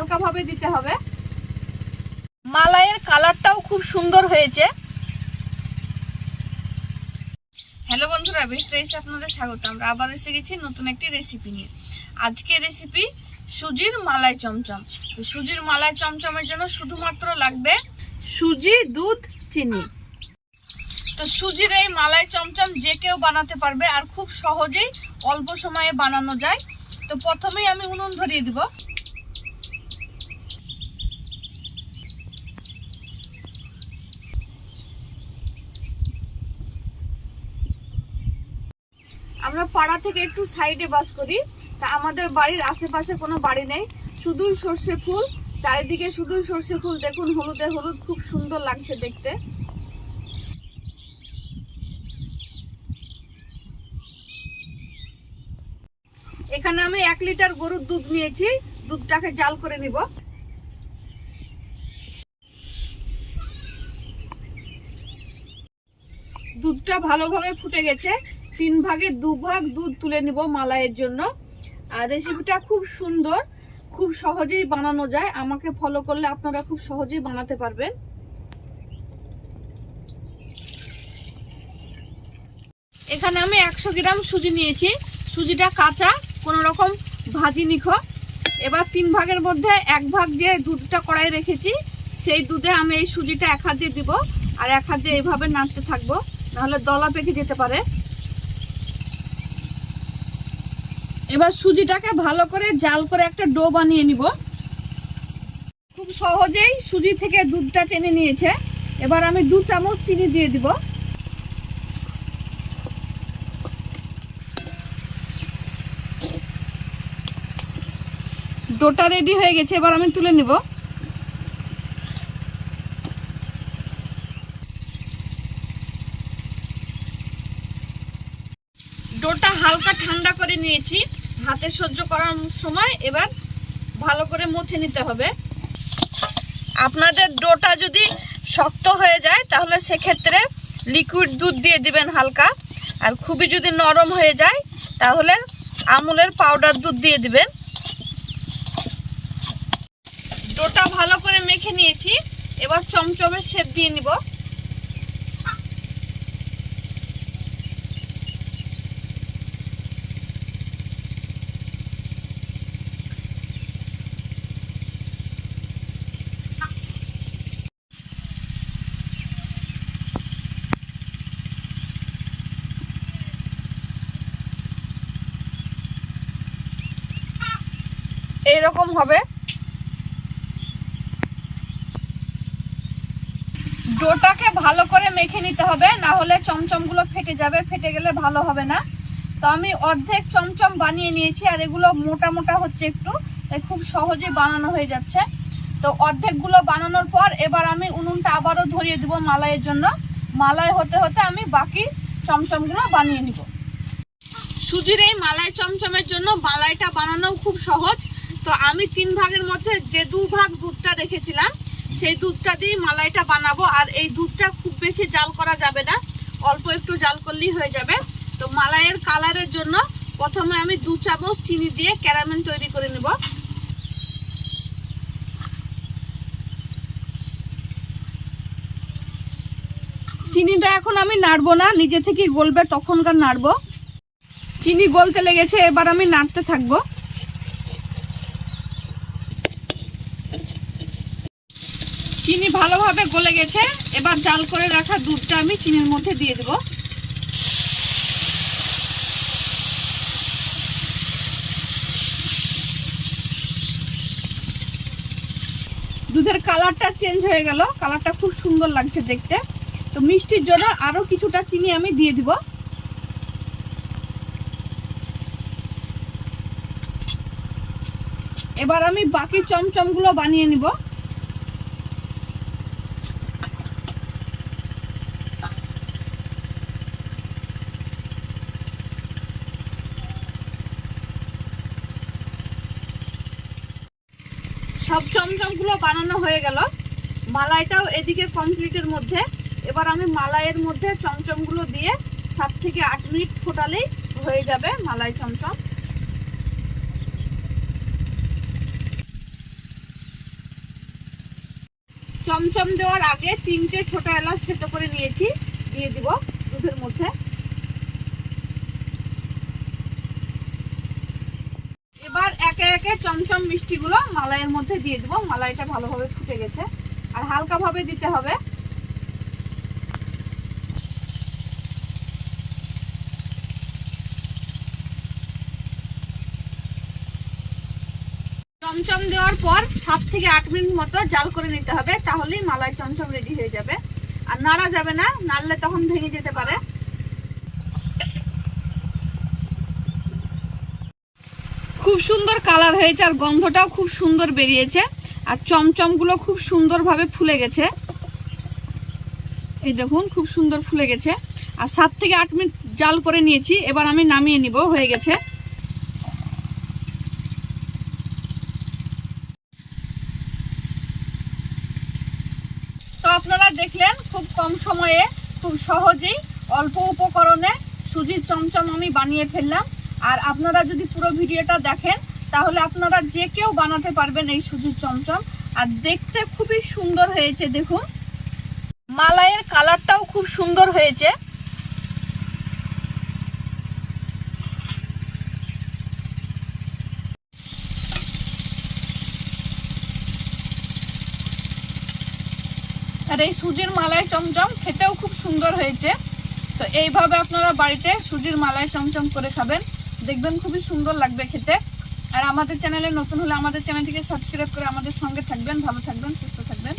হালকাভাবে দিতে হবে। মালাইয়ের কালারটাও খুব সুন্দর হয়েছে। হ্যালো বন্ধুরা বেস্ট রেসিপি আপনাদের স্বাগত। আমরা আবার এসে গেছি নতুন একটি রেসিপি নিয়ে। আজকে রেসিপি সুজির মালাই চমচম। তো সুজির মালাই চমচমের জন্য শুধুমাত্র লাগবে সুজি দুধ চিনি। তো সুজির এই মালাই চমচম যে কেউ বানাতে পারবে আর খুব সহজেই অল্প সময়ে বানানো যায়। তো প্রথমেই আমি উনুন ধরিয়ে দিব। আমরা পাড়া থেকে একটু সাইডে বাস করি। তা আমাদের বাড়ির আশেপাশে কোনো বাড়ি নেই। শুধুই সর্ষে ফুল, চারিদিকে শুধুই সর্ষে ফুল। দেখুন, হলুদে হলুদ, খুব সুন্দর লাগছে দেখতে। এখানে আমি এক লিটার গরুর দুধ নিয়েছি। দুধটাকে জাল করে নিব। দুধটা ভালোভাবে ফুটে গেছে। তিন ভাগে, দু ভাগ দুধ তুলে নিব মালাইয়ের জন্য। আর রেসিপিটা খুব সুন্দর, খুব সহজেই বানানো যায়। আমাকে ফলো করলে আপনারা খুব সহজেই বানাতে পারবেন। এখানে আমি একশো গ্রাম সুজি নিয়েছি। সুজিটা কাঁচা কোনো রকম ভাজি নিখো। এবার তিন ভাগের মধ্যে এক ভাগ যে দুধটা কড়াই রেখেছি, সেই দুধে আমি এই সুজিটা এক হাত দিয়ে দিব। আর এক হাত দিয়ে এইভাবে নাড়তে থাকব, নাহলে দলা পেকে যেতে পারে। এবার সুজিটাকে ভালো করে জাল করে একটা ডো বানিয়ে নিব। খুব সহজেই সুজি থেকে দুধটা টেনে নিয়েছে। এবার আমি দু চামচ চিনি দিয়ে দিব। ডোটা রেডি হয়ে গেছে, এবার আমি তুলে নিব। ডোটা হালকা ঠান্ডা করে নিয়েছি। হাতে সহ্য করার সময় এবার ভালো করে মথে নিতে হবে। আপনাদের ডোটা যদি শক্ত হয়ে যায়, তাহলে সেক্ষেত্রে লিকুইড দুধ দিয়ে দিবেন হালকা। আর খুবই যদি নরম হয়ে যায়, তাহলে আমুলের পাউডার দুধ দিয়ে দিবেন। ডোটা ভালো করে মেখে নিয়েছি। এবার চমচমের শেপ দিয়ে নিব। এইরকম হবে। ডোটাকে ভালো করে মেখে নিতে হবে, না হলে চমচমগুলো ফেটে যাবে, ফেটে গেলে ভালো হবে না। তো আমি অর্ধেক চমচম বানিয়ে নিয়েছি, আর এগুলো মোটা মোটা হচ্ছে একটু, তাই খুব সহজে বানানো হয়ে যাচ্ছে। তো অর্ধেকগুলো বানানোর পর এবার আমি উনুনটা আবারও ধরিয়ে দিব মালাইয়ের জন্য। মালাই হতে হতে আমি বাকি চমচমগুলো বানিয়ে নিব। সুজির এই মালাই চমচমের জন্য মালাইটা বানানোও খুব সহজ। তো আমি তিন ভাগের মধ্যে যে দু ভাগ দুধটা রেখেছিলাম, সেই দুধটা দিয়ে মালাইটা বানাবো। আর এই দুধটা খুব বেশি জাল করা যাবে না, অল্প একটু জাল করলেই হয়ে যাবে। তো মালাইয়ের কালারের জন্য প্রথমে আমি দু চামচ চিনি দিয়ে ক্যারামেল তৈরি করে নেব। চিনিটা এখন আমি নাড়বো না, নিজে থেকে গলবে, তখনকার নাড়বো। চিনি গলতে লেগেছে, এবার আমি নাড়তে থাকব। চিনি ভালোভাবে গলে গেছে। এবার জাল করে রাখা দুধটা আমি চিনির মধ্যে দিয়ে দেব। দুধের কালারটা চেঞ্জ হয়ে গেল। কালারটা খুব সুন্দর লাগছে দেখতে। তো মিষ্টির জন্য আরও কিছুটা চিনি আমি দিয়ে দিব। এবার আমি বাকি চমচমগুলো বানিয়ে নিব। সব চমচমগুলো বানানো হয়ে গেল। মালাইটাও এদিকে কমপ্লিটের মধ্যে। এবার আমি মালাইয়ের মধ্যে চমচমগুলো দিয়ে সাত থেকে আট মিনিট ফোটালেই হয়ে যাবে মালাই চমচম। চমচম দেওয়ার আগে তিনটে ছোট এলাচ থেতো করে নিয়েছি, দিয়ে দিব দুধের মধ্যে। একে একে চমচম মিষ্টিগুলো মালাইয়ের মধ্যে দিয়ে দিব। মালাইটা ভালোভাবে ফুটে গেছে। আর হালকা ভাবে দিতে হবে। চমচম দেওয়ার পর সাত থেকে আট মিনিট মতো জাল করে নিতে হবে। তাহলেই মালাই চমচম রেডি হয়ে যাবে। আর নাড়া যাবে না, নাড়লে তখন ভেঙে যেতে পারে। খুব সুন্দর কালার হয়েছে আর গন্ধটাও খুব সুন্দর বেরিয়েছে। আর চমচমগুলো খুব সুন্দরভাবে ফুলে গেছে। এই দেখুন, খুব সুন্দর ফুলে গেছে। আর সাত থেকে আট মিনিট জাল করে নিয়েছি, এবার আমি নামিয়ে নিব, হয়ে গেছে। তো আপনারা দেখলেন, খুব কম সময়ে, খুব সহজেই অল্প উপকরণে সুজির চমচম আমি বানিয়ে ফেললাম। আর আপনারা যদি পুরো ভিডিওটা দেখেন, তাহলে আপনারা যে কেউ বানাতে পারবেন এই সুজির চমচম। আর দেখতে খুবই সুন্দর হয়েছে, দেখুন। মালাইয়ের কালারটাও খুব সুন্দর হয়েছে। আর এই সুজির মালাই চমচম খেতেও খুব সুন্দর হয়েছে। তো এইভাবে আপনারা বাড়িতে সুজির মালাই চমচম করে খাবেন। দেখবেন খুবই সুন্দর লাগবে খেতে। আর আমাদের চ্যানেলে নতুন হলে আমাদের চ্যানেলটিকে সাবস্ক্রাইব করে আমাদের সঙ্গে থাকবেন, ভালো থাকবেন, সুস্থ থাকবেন।